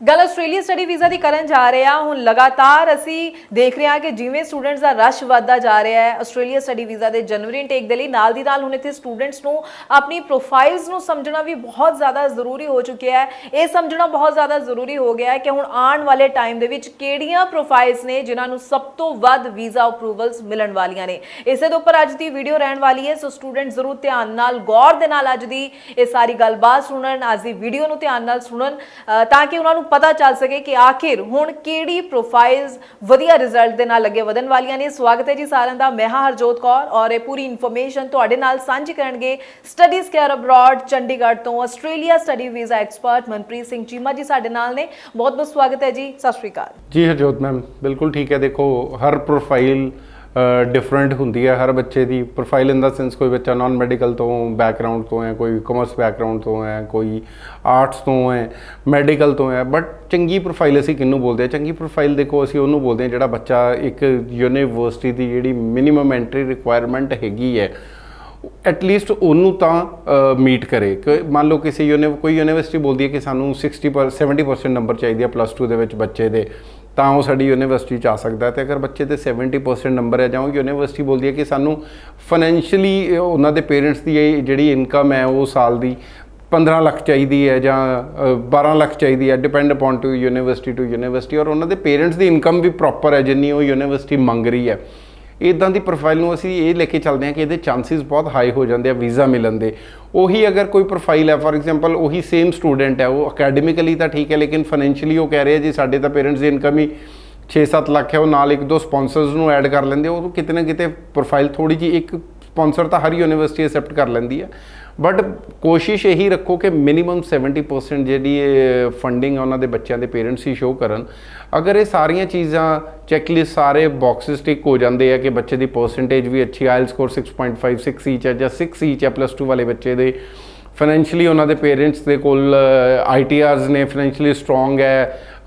ਗੱਲ Australia study visa ਦੀ ਕਰਨ ਜਾ ਰਹੇ ਆ ਹੁਣ ਲਗਾਤਾਰ ਅਸੀਂ ਦੇਖ ਰਹੇ ਹਾਂ ਕਿ ਜਿਵੇਂ ਸਟੂਡੈਂਟਸ ਦਾ ਰਸ਼ ਵੱਧਦਾ ਜਾ ਰਿਹਾ ਹੈ ਆਸਟ੍ਰੇਲੀਆ ਸਟੱਡੀ ਵੀਜ਼ਾ ਦੇ ਜਨਵਰੀ ਇਨਟੇਕ ਦੇ ਲਈ। ਨਾਲ ਦੀ ਨਾਲ ਹੁਣ ਇੱਥੇ ਸਟੂਡੈਂਟਸ ਨੂੰ ਆਪਣੀ ਪ੍ਰੋਫਾਈਲਸ ਨੂੰ ਸਮਝਣਾ ਵੀ ਬਹੁਤ ਜ਼ਿਆਦਾ ਜ਼ਰੂਰੀ ਹੋ ਚੁੱਕਿਆ ਹੈ। ਇਹ ਸਮਝਣਾ ਬਹੁਤ ਜ਼ਿਆਦਾ ਜ਼ਰੂਰੀ ਹੋ ਗਿਆ ਹੈ ਕਿ ਹੁਣ ਆਉਣ ਵਾਲੇ ਟਾਈਮ ਦੇ ਵਿੱਚ ਕਿਹੜੀਆਂ ਪ੍ਰੋਫਾਈਲਸ ਨੇ ਜਿਨ੍ਹਾਂ ਨੂੰ ਸਭ ਤੋਂ ਵੱਧ ਵੀਜ਼ਾ ਅਪਰੂਵਲਸ ਮਿਲਣ ਵਾਲੀਆਂ ਨੇ। ਇਸੇ ਦੇ ਉੱਪਰ ਅੱਜ ਦੀ ਵੀਡੀਓ ਰਹਿਣ ਵਾਲੀ ਹੈ, ਸੋ ਸਟੂਡੈਂਟ ਜ਼ਰੂਰ ਧਿਆਨ ਨਾਲ, ਗੌਰ ਦੇ ਨਾਲ ਅੱਜ ਦੀ ਇਹ ਸਾਰੀ ਗੱਲਬਾਤ ਸੁਣਨ, ਅੱਜ ਦੀ ਵੀਡੀਓ ਨੂੰ ਧਿਆਨ ਨਾਲ ਸੁਣਨ ਤਾਂ ਕਿ ਉਹਨਾਂ ਨੂੰ ਪਤਾ ਚੱਲ ਸਕੇ ਕਿ ਆਖਿਰ ਹੁਣ ਕਿਹੜੀ ਪ੍ਰੋਫਾਈਲਸ ਵਧੀਆ ਰਿਜ਼ਲਟ ਦੇ ਨਾਲ ਅੱਗੇ ਵਧਣ ਵਾਲੀਆਂ ਨੇ। ਸਵਾਗਤ ਹੈ ਜੀ ਸਾਰਿਆਂ ਦਾ। ਮੈਂ ਹਾਂ ਹਰਜੋਤ ਕੌਰ ਔਰ ਇਹ ਪੂਰੀ ਇਨਫੋਰਮੇਸ਼ਨ ਤੁਹਾਡੇ ਨਾਲ ਸਾਂਝੀ ਕਰਨਗੇ ਸਟੱਡੀਜ਼ ਕੇਅਰ ਅਬਰਾਡ ਚੰਡੀਗੜ੍ਹ ਤੋਂ Australia study visa expert Manpreet Singh Cheema ji ਸਾਡੇ ਨਾਲ ਨੇ। ਬਹੁਤ ਬਹੁਤ ਸਵਾਗਤ ਹੈ ਜੀ। ਸਤਿ ਸ਼੍ਰੀ ਅਕਾਲ। ਜੀ ਹਰਜੋਤ ਮੈਮ, ਬਿਲਕੁਲ ਠੀਕ ਹੈ। ਦੇਖੋ, ਹਰ ਪ੍ਰੋਫਾਈਲ ਡਿਫਰੈਂਟ ਹੁੰਦੀ ਹੈ ਹਰ ਬੱਚੇ ਦੀ ਪ੍ਰੋਫਾਈਲ ਇਨ ਦਾ ਸੈਂਸ ਕੋਈ ਬੱਚਾ ਨਾਨ ਮੈਡੀਕਲ ਤੋਂ ਬੈਕਗ੍ਰਾਉਂਡ ਤੋਂ ਹੈ, ਕੋਈ ਕਮਰਸ ਬੈਕਗ੍ਰਾਉਂਡ ਤੋਂ ਹੈ, ਕੋਈ ਆਰਟਸ ਤੋਂ ਹੈ ਮੈਡੀਕਲ ਤੋਂ ਹੈ ਬਟ ਚੰਗੀ ਪ੍ਰੋਫਾਈਲ ਅਸੀਂ ਕਿਹਨੂੰ ਬੋਲਦੇ ਆ ਚੰਗੀ ਪ੍ਰੋਫਾਈਲ ਦੇਖੋ ਅਸੀਂ ਉਹਨੂੰ ਬੋਲਦੇ ਆ ਜਿਹੜਾ ਬੱਚਾ ਇੱਕ ਯੂਨੀਵਰਸਿਟੀ ਦੀ ਜਿਹੜੀ ਮਿਨੀਮਮ ਐਂਟਰੀ ਰਿਕੁਆਇਰਮੈਂਟ ਹੈਗੀ ਹੈ ਐਟ ਲੀਸਟ ਉਹਨੂੰ ਤਾਂ ਮੀਟ ਕਰੇ। ਕਿ ਮੰਨ ਲਓ ਕਿਸੇ ਯੂਨੀ ਕੋਈ ਯੂਨੀਵਰਸਿਟੀ ਬੋਲਦੀ ਹੈ ਕਿ ਸਾਨੂੰ 60 ਪਰ 70% ਨੰਬਰ ਚਾਹੀਦੇ ਆ ਪਲੱਸ 2 ਦੇ ਵਿੱਚ ਬੱਚੇ ਦੇ। ਤਾਂ ਉਹ ਸਾਡੀ ਯੂਨੀਵਰਸਿਟੀ ਚ ਆ ਸਕਦਾ ਹੈ। ਤੇ ਅਗਰ ਬੱਚੇ ਦੇ 70% ਨੰਬਰ ਹੈ ਜਾਂ ਉਹ ਯੂਨੀਵਰਸਿਟੀ ਬੋਲਦੀ ਹੈ ਕਿ ਸਾਨੂੰ ਫਾਈਨੈਂਸ਼ੀਅਲੀ ਉਹਨਾਂ ਦੇ ਪੇਰੈਂਟਸ ਦੀ ਜਿਹੜੀ ਇਨਕਮ ਹੈ ਉਹ ਸਾਲ ਦੀ 15 ਲੱਖ ਚਾਹੀਦੀ ਹੈ ਜਾਂ ਅ, 12 ਲੱਖ ਚਾਹੀਦੀ ਹੈ depend upon to university to university ਔਰ ਉਹਨਾਂ ਦੇ ਪੇਰੈਂਟਸ ਦੀ ਇਨਕਮ ਵੀ ਪ੍ਰੋਪਰ ਹੈ ਜਿੰਨੀ ਉਹ ਯੂਨੀਵਰਸਿਟੀ ਮੰਗ ਰਹੀ ਹੈ। ਇਦਾਂ ਦੀ ਪ੍ਰੋਫਾਈਲ ਨੂੰ ਅਸੀਂ ਇਹ ਲੈ ਕੇ ਚੱਲਦੇ ਹਾਂ ਕਿ ਇਹਦੇ ਚਾਂਸਸ ਬਹੁਤ ਹਾਈ ਹੋ ਜਾਂਦੇ ਆ ਵੀਜ਼ਾ ਮਿਲਣ ਦੇ। ਉਹੀ ਅਗਰ ਕੋਈ ਪ੍ਰੋਫਾਈਲ ਹੈ ਫੋਰ ਐਗਜ਼ਾਮਪਲ ਉਹੀ ਸੇਮ ਸਟੂਡੈਂਟ ਹੈ, ਉਹ ਅਕੈਡਮਿਕਲੀ ਤਾਂ ਠੀਕ ਹੈ, ਲੇਕਿਨ ਫਾਈਨੈਂਸ਼ੀਅਲੀ ਉਹ ਕਹਿ ਰਿਹਾ ਜੀ ਸਾਡੇ ਤਾਂ ਪੇਰੈਂਟਸ ਦੀ ਇਨਕਮ ਹੀ 6-7 ਲੱਖ ਹੈ, ਉਹ ਨਾਲ ਇੱਕ ਦੋ ਸਪਾਂਸਰਸ ਨੂੰ ਐਡ ਕਰ ਲੈਂਦੇ ਉਹ ਕਿਤੇ ਨਾ ਕਿਤੇ ਪ੍ਰੋਫਾਈਲ ਥੋੜੀ ਜੀ ਇੱਕ ਸਪਾਂਸਰ ਤਾਂ ਹਰ ਯੂਨੀਵਰਸਿਟੀ ਐਕਸੈਪਟ ਕਰ ਲੈਂਦੀ ਹੈ ਬਟ ਕੋਸ਼ਿਸ਼ ਇਹੀ ਰੱਖੋ ਕਿ ਮਿਨੀਮਮ 70% ਜਿਹੜੀ ਫੰਡਿੰਗ ਉਹਨਾਂ ਦੇ ਬੱਚਿਆਂ ਦੇ ਪੇਰੈਂਟਸ ਹੀ ਸ਼ੋ ਕਰਨ। ਅਗਰ ਇਹ ਸਾਰੀਆਂ ਚੀਜ਼ਾਂ ਚੈੱਕ ਲਿਸਟ ਸਾਰੇ ਬਾਕਸਸ ਟਿਕ ਹੋ ਜਾਂਦੇ ਆ ਕਿ ਬੱਚੇ ਦੀ ਪਰਸੈਂਟੇਜ ਵੀ ਅੱਛੀ ਆਇਲ ਸਕੋਰ 6.5 6 ਈਚ ਹੈ ਜਾਂ 6 ਈਚ ਹੈ ਪਲੱਸ 2 ਵਾਲੇ ਬੱਚੇ ਦੇ ਫਾਈਨੈਂਸ਼ੀਅਲੀ ਉਹਨਾਂ ਦੇ ਪੇਰੈਂਟਸ ਦੇ ਕੋਲ ਆਈਟੀਆਰਸ ਨੇ ਫਾਈਨੈਂਸ਼ੀਅਲੀ ਸਟਰੋਂਗ ਹੈ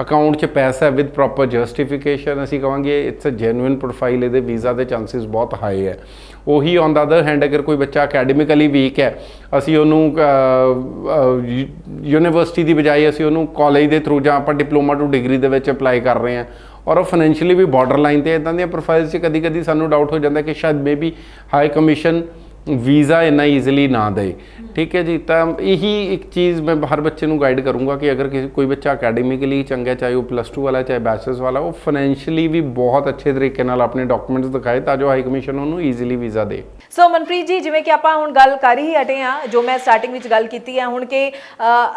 ਅਕਾਊਂਟ 'ਚ ਪੈਸਾ ਵਿਦ ਪ੍ਰੋਪਰ ਜਸਟੀਫਿਕੇਸ਼ਨ ਅਸੀਂ ਕਹਾਂਗੇ ਇਟਸ ਅ ਜੈਨੂਇਨ ਪ੍ਰੋਫਾਈਲ ਇਹਦੇ ਵੀਜ਼ਾ ਦੇ ਚਾਂਸਸ ਬਹੁਤ ਹਾਈ ਹੈ। ਉਹੀ ਔਨ ਦਾ ਅਦਰ ਹੈਂਡ ਅਗਰ ਕੋਈ ਬੱਚਾ ਅਕੈਡਮਿਕਲੀ ਵੀਕ ਹੈ, ਅਸੀਂ ਉਹਨੂੰ ਯੂਨੀਵਰਸਿਟੀ ਦੀ ਬਜਾਏ ਅਸੀਂ ਉਹਨੂੰ ਕਾਲਜ ਦੇ ਥਰੂ ਜਾਂ ਆਪਾਂ ਡਿਪਲੋਮਾ ਟੂ ਡਿਗਰੀ ਦੇ ਵਿੱਚ ਅਪਲਾਈ ਕਰ ਰਹੇ ਹਾਂ ਔਰ ਉਹ ਫਾਈਨੈਂਸ਼ੀਅਲੀ ਵੀ ਬਾਰਡਰ ਲਾਈਨ ਤੇ ਇਦਾਂ ਦੀਆਂ ਪ੍ਰੋਫਾਈਲਸ 'ਚ ਕਦੀ ਕਦੀ ਸਾਨੂੰ ਡਾਊਟ ਹੋ ਜਾਂਦਾ ਕਿ ਸ਼ਾਇਦ ਮੇਬੀ ਹਾਈ ਕਮਿਸ਼ਨ ਵੀਜ਼ਾ ਇੰਨਾ ਈਜ਼ੀਲੀ ਨਾ ਦੇ ਠੀਕ ਹੈ ਜੀ, ਤਾਂ ਇਹੀ ਇੱਕ ਚੀਜ਼ ਮੈਂ ਹਰ ਬੱਚੇ ਨੂੰ ਗਾਈਡ ਕਰੂੰਗਾ ਕਿ ਅਗਰ ਕਿਸੇ, ਕੋਈ ਬੱਚਾ ਅਕੈਡਮਿਕਲੀ ਚੰਗਾ, ਚਾਹੇ ਉਹ ਪਲੱਸ 2 ਵਾਲਾ, ਚਾਹੇ ਬੈਚਲਰਸ ਵਾਲਾ, ਉਹ ਫਾਈਨੈਂਸ਼ੀਅਲੀ ਵੀ ਬਹੁਤ ਅੱਛੇ ਤਰੀਕੇ ਨਾਲ ਆਪਣੇ ਡਾਕੂਮੈਂਟਸ ਦਿਖਾਏ ਤਾਂ ਜੋ ਹਾਈ ਕਮਿਸ਼ਨ ਉਹਨੂੰ ਈਜ਼ੀਲੀ ਵੀਜ਼ਾ ਦੇ। ਸੋ ਮਨਪ੍ਰੀਤ ਜੀ, ਜਿਵੇਂ ਕਿ ਆਪਾਂ ਹੁਣ ਗੱਲ ਕਰ ਹੀ ਹਟੇ ਆ ਜੋ ਮੈਂ ਸਟਾਰਟਿੰਗ ਵਿੱਚ ਗੱਲ ਕੀਤੀ ਹੈ, ਹੁਣ ਕਿ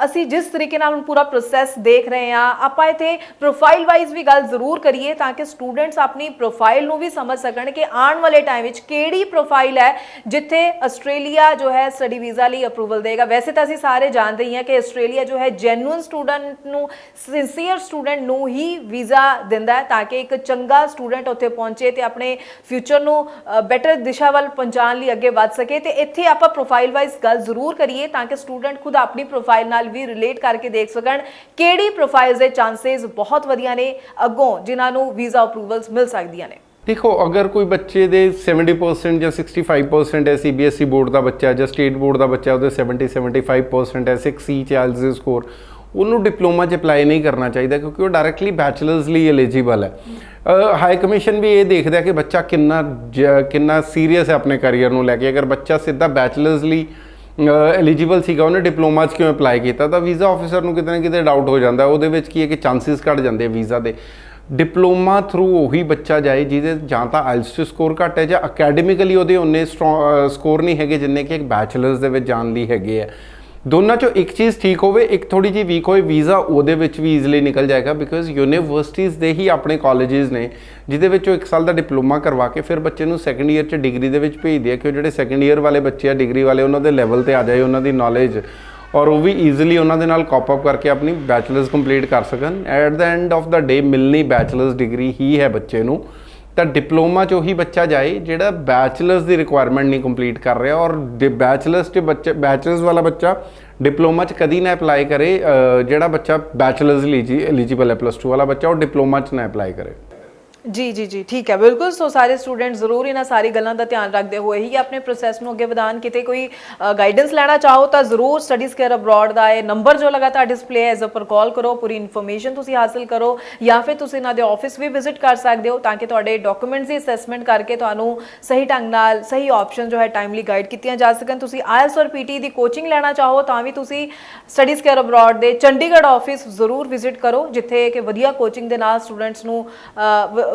ਅਸੀਂ ਜਿਸ ਤਰੀਕੇ ਨਾਲ ਹੁਣ ਪੂਰਾ ਪ੍ਰੋਸੈਸ ਦੇਖ ਰਹੇ ਆ ਆਪਾਂ ਇੱਥੇ ਪ੍ਰੋਫਾਈਲ ਵਾਈਜ਼ ਵੀ ਗੱਲ ਜ਼ਰੂਰ ਕਰੀਏ ਤਾਂ ਕਿ ਸਟੂਡੈਂਟਸ ਆਪਣੀ ਪ੍ਰੋਫਾਈਲ ਨੂੰ ਵੀ ਸਮਝ ਸਕਣ ਕਿ ਆਉਣ ਵਾਲੇ ਟਾਈਮ ਵਿੱਚ ਕਿਹੜੀ ਪ੍ਰੋਫਾਈਲ ਹੈ ਜਿੱਥੇ ਆਸਟ੍ਰੇਲੀਆ ਜੋ ਹੈ ਸਟੱਡੀ ਵੀਜ਼ਾ ਲਈ ਅਪਰੂਵਲ ਦੇਗਾ। ਵੈਸੇ ਤਾਂ ਅਸੀਂ ਸਾਰੇ ਜਾਣਦੇ ਹੀ ਹਾਂ ਕਿ ਆਸਟ੍ਰੇਲੀਆ ਜੋ ਹੈ ਜੈਨੂਇਨ ਸਟੂਡੈਂਟ ਨੂੰ ਸਿੰਸੀਅਰ ਸਟੂਡੈਂਟ ਨੂੰ ਹੀ ਵੀਜ਼ਾ ਦਿੰਦਾ ਹੈ ਤਾਂ ਕਿ ਇੱਕ ਚੰਗਾ ਸਟੂਡੈਂਟ ਉੱਥੇ ਪਹੁੰਚੇ ਤੇ ਆਪਣੇ ਫਿਊਚਰ ਨੂੰ ਬੈਟਰ ਦਿਸ਼ਾ ਵੱਲ ਪਹੁੰਚਾਉਣ ਲਈ ਅੱਗੇ ਵੱਧ ਸਕੇ। ਤੇ ਇੱਥੇ ਆਪਾਂ ਪ੍ਰੋਫਾਈਲ ਵਾਈਜ਼ ਗੱਲ ਜ਼ਰੂਰ ਕਰੀਏ ਤਾਂ ਕਿ ਸਟੂਡੈਂਟ ਖੁਦ ਆਪਣੀ ਪ੍ਰੋਫਾਈਲ ਨਾਲ ਵੀ ਰਿਲੇਟ ਕਰਕੇ ਦੇਖ ਸਕਣ ਕਿਹੜੀ ਪ੍ਰੋਫਾਈਲਸ ਦੇ ਚਾਂਸਸ ਬਹੁਤ ਵਧੀਆ ਨੇ, ਅੱਗੋਂ ਜਿਨ੍ਹਾਂ ਨੂੰ ਵੀਜ਼ਾ ਅਪਰੂਵਲਸ ਮਿਲ ਸਕਦੀਆਂ ਨੇ। ਦੇਖੋ ਅਗਰ ਕੋਈ ਬੱਚੇ ਦੇ 70% ਜਾਂ 65% ਹੈ ਸੀਬੀਐਸਈ ਬੋਰਡ ਦਾ ਬੱਚਾ ਜਾਂ ਸਟੇਟ ਬੋਰਡ ਦਾ ਬੱਚਾ ਹੈ, ਉਹਦੇ 70 75% ਹੈ 6 ਚ ਆਇਲਸ ਸਕੋਰ ਉਹਨੂੰ ਡਿਪਲੋਮਾ 'ਚ ਅਪਲਾਈ ਨਹੀਂ ਕਰਨਾ ਚਾਹੀਦਾ ਕਿਉਂਕਿ ਉਹ ਡਾਇਰੈਕਟਲੀ ਬੈਚਲਰਸ ਲਈ ਐਲੀਜੀਬਲ ਹੈ। ਹਾਈ ਕਮਿਸ਼ਨ ਵੀ ਇਹ ਦੇਖਦਾ ਕਿ ਬੱਚਾ ਕਿੰਨਾ ਜ- ਕਿੰਨਾ ਸੀਰੀਅਸ ਹੈ ਆਪਣੇ ਕੈਰੀਅਰ ਨੂੰ ਲੈ ਕੇ। ਅਗਰ ਬੱਚਾ ਸਿੱਧਾ ਬੈਚਲਰਸ ਲਈ ਐਲੀਜੀਬਲ ਸੀਗਾ ਉਹਨੇ ਡਿਪਲੋਮਾ 'ਚ ਕਿਉਂ ਅਪਲਾਈ ਕੀਤਾ? ਤਾਂ ਵੀਜ਼ਾ ਆਫੀਸਰ ਨੂੰ ਕਿਤੇ ਨਾ ਕਿਤੇ ਡਾਊਟ ਹੋ ਜਾਂਦਾ। ਉਹਦੇ ਵਿੱਚ ਕੀ ਹੈ ਕਿ ਚਾਂਸਸ ਘਟ ਜਾਂਦੇ ਆ ਵੀਜ਼ਾ ਦੇ। ਡਿਪਲੋਮਾ ਥਰੂ ਉਹੀ ਬੱਚਾ ਜਾਏ ਜਿਹਦੇ ਜਾਂ ਤਾਂ ਆਇਲਸ 'ਚ ਸਕੋਰ ਘੱਟ ਹੈ ਜਾਂ ਅਕੈਡਮਿਕਲੀ ਉਹਦੇ ਉਹਨੇ ਸਕੋਰ ਨਹੀਂ ਹੈਗੇ ਜਿੰਨੇ ਕਿ ਇੱਕ ਬੈਚਲਰਸ ਦੇ ਵਿੱਚ ਜਾਣ ਲਈ ਹੈਗੇ ਆ। ਦੋਨਾਂ ਚੋਂ ਇੱਕ ਚੀਜ਼ ਠੀਕ ਹੋਵੇ, ਇੱਕ ਥੋੜੀ ਜਿਹੀ ਵੀਕ ਹੋਵੇ ਵੀਜ਼ਾ ਉਹਦੇ ਵਿੱਚ ਵੀ ਈਜ਼ਲੀ ਨਿਕਲ ਜਾਏਗਾ ਬਿਕੋਜ਼ ਯੂਨੀਵਰਸਿਟੀਜ਼ ਦੇ ਹੀ ਆਪਣੇ ਕਾਲਜਸ ਨੇ, ਜਿਹਦੇ ਵਿੱਚ ਉਹ ਇੱਕ ਸਾਲ ਦਾ ਡਿਪਲੋਮਾ ਕਰਵਾ ਕੇ ਫਿਰ ਬੱਚੇ ਨੂੰ ਸੈਕੰਡ ਈਅਰ 'ਚ ਡਿਗਰੀ ਦੇ ਵਿੱਚ ਭੇਜਦੇ ਆ ਕਿ ਉਹ ਜਿਹੜੇ ਸੈਕੰਡ ਈਅਰ ਵਾਲੇ ਬੱਚੇ ਆ ਡਿਗਰੀ ਵਾਲੇ ਉਹਨਾਂ ਦੇ ਲੈਵਲ ਤੇ ਆ ਜਾਏ, ਉਹਨਾਂ ਦੀ ਨੌਲੇਜ ਔਰ ਉਹ ਵੀ ਈਜ਼ੀਲੀ ਉਹਨਾਂ ਦੇ ਨਾਲ ਕਾਪ ਅਪ ਕਰਕੇ ਆਪਣੀ ਬੈਚਲਰਸ ਕੰਪਲੀਟ ਕਰ ਸਕਣ। At the end of the day ਮਿਲਣੀ ਬੈਚਲਰਸ ਡਿਗਰੀ ਹੀ ਹੈ ਬੱਚੇ ਨੂੰ। ਤਾਂ ਡਿਪਲੋਮਾ 'ਚ ਉਹੀ ਬੱਚਾ ਜਾਏ ਜਿਹੜਾ ਬੈਚਲਰਸ ਦੀ ਰਿਕੁਆਇਰਮੈਂਟ ਨਹੀਂ ਕੰਪਲੀਟ ਕਰ ਰਿਹਾ ਔਰ ਬੈਚਲਰਸ 'ਚ ਬੱਚੇ ਬੈਚਲਰਸ ਵਾਲਾ ਬੱਚਾ ਡਿਪਲੋਮਾ 'ਚ ਕਦੀ ਨਾ ਅਪਲਾਈ ਕਰੇ ਜਿਹੜਾ ਬੱਚਾ ਬੈਚਲਰਸ ਲਈ ਐਲੀਜੀਬਲ ਹੈ ਪਲੱਸ 2 ਵਾਲਾ ਬੱਚਾ, ਉਹ ਡਿਪਲੋਮਾ 'ਚ ਨਾ ਅਪਲਾਈ ਕਰੇ। ਜੀ ਜੀ ਜੀ, ਠੀਕ ਹੈ, ਬਿਲਕੁਲ। ਸੋ ਸਾਰੇ ਸਟੂਡੈਂਟ ਜ਼ਰੂਰ ਇਹਨਾਂ ਸਾਰੀ ਗੱਲਾਂ ਦਾ ਧਿਆਨ ਰੱਖਦੇ ਹੋਏ ਹੀ ਆਪਣੇ ਪ੍ਰੋਸੈਸ ਨੂੰ ਅੱਗੇ ਵਧਾਉਣ। ਕਿਤੇ ਕੋਈ ਗਾਈਡੈਂਸ ਲੈਣਾ ਚਾਹੋ ਤਾਂ ਜ਼ਰੂਰ ਸਟੱਡੀਜ਼ ਕੇਅਰ ਅਬਰੋਡ ਦਾ ਇਹ ਨੰਬਰ ਜੋ ਲਗਾਤਾਰ ਡਿਸਪਲੇ ਹੈ, ਇਸ ਉੱਪਰ ਕਾਲ ਕਰੋ, ਪੂਰੀ ਇਨਫੋਰਮੇਸ਼ਨ ਤੁਸੀਂ ਹਾਸਲ ਕਰੋ ਜਾਂ ਫਿਰ ਤੁਸੀਂ ਇਹਨਾਂ ਦੇ ਆਫਿਸ ਵੀ ਵਿਜ਼ਿਟ ਕਰ ਸਕਦੇ ਹੋ ਤਾਂ ਕਿ ਤੁਹਾਡੇ ਡਾਕੂਮੈਂਟਸ ਦੀ ਅਸੈਸਮੈਂਟ ਕਰਕੇ ਤੁਹਾਨੂੰ ਸਹੀ ਢੰਗ ਨਾਲ ਸਹੀ ਆਪਸ਼ਨ ਜੋ ਹੈ ਟਾਈਮਲੀ ਗਾਈਡ ਕੀਤੀਆਂ ਜਾ ਸਕਣ। ਤੁਸੀਂ ਆਇਲਸ ਔਰ ਪੀਟੀ ਦੀ ਕੋਚਿੰਗ ਲੈਣਾ ਚਾਹੋ ਤਾਂ ਵੀ ਤੁਸੀਂ ਸਟੱਡੀਜ਼ ਕੇਅਰ ਅਬਰੋਡ ਦੇ ਚੰਡੀਗੜ੍ਹ ਆਫਿਸ ਜ਼ਰੂਰ ਵਿਜ਼ਿਟ ਕਰੋ, ਜਿੱਥੇ ਕਿ ਵਧੀਆ ਕੋਚਿੰਗ ਦੇ ਨਾਲ ਸਟੂਡੈਂਟਸ ਨੂੰ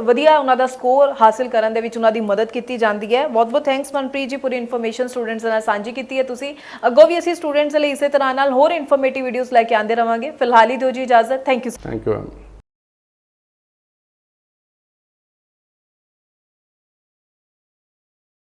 ਵਧੀਆ ਉਹਨਾਂ ਦਾ ਸਕੋਰ ਹਾਸਲ ਕਰਨ ਦੇ ਵਿੱਚ ਉਹਨਾਂ ਦੀ ਮਦਦ ਕੀਤੀ ਜਾਂਦੀ ਹੈ। ਬਹੁਤ ਬਹੁਤ ਥੈਂਕਸ ਮਨਪ੍ਰੀਤ ਜੀ ਪੂਰੀ ਇਨਫੋਰਮੇਸ਼ਨ ਸਟੂਡੈਂਟਸ ਨਾਲ ਸਾਂਝੀ ਕੀਤੀ ਹੈ। ਤੁਸੀਂ ਅੱਗੋਂ ਵੀ ਅਸੀਂ ਸਟੂਡੈਂਟਸ ਲਈ ਇਸੇ ਤਰ੍ਹਾਂ ਨਾਲ ਹੋਰ ਇਨਫੋਰਮੇਟਿਵ ਵੀਡੀਓਜ਼ ਲੈ ਕੇ ਆਉਂਦੇ ਰਵਾਂਗੇ। ਫਿਲਹਾਲ ਹੀ ਦਿਓ ਜੀ ਇਜਾਜ਼ਤ। Thank you thank you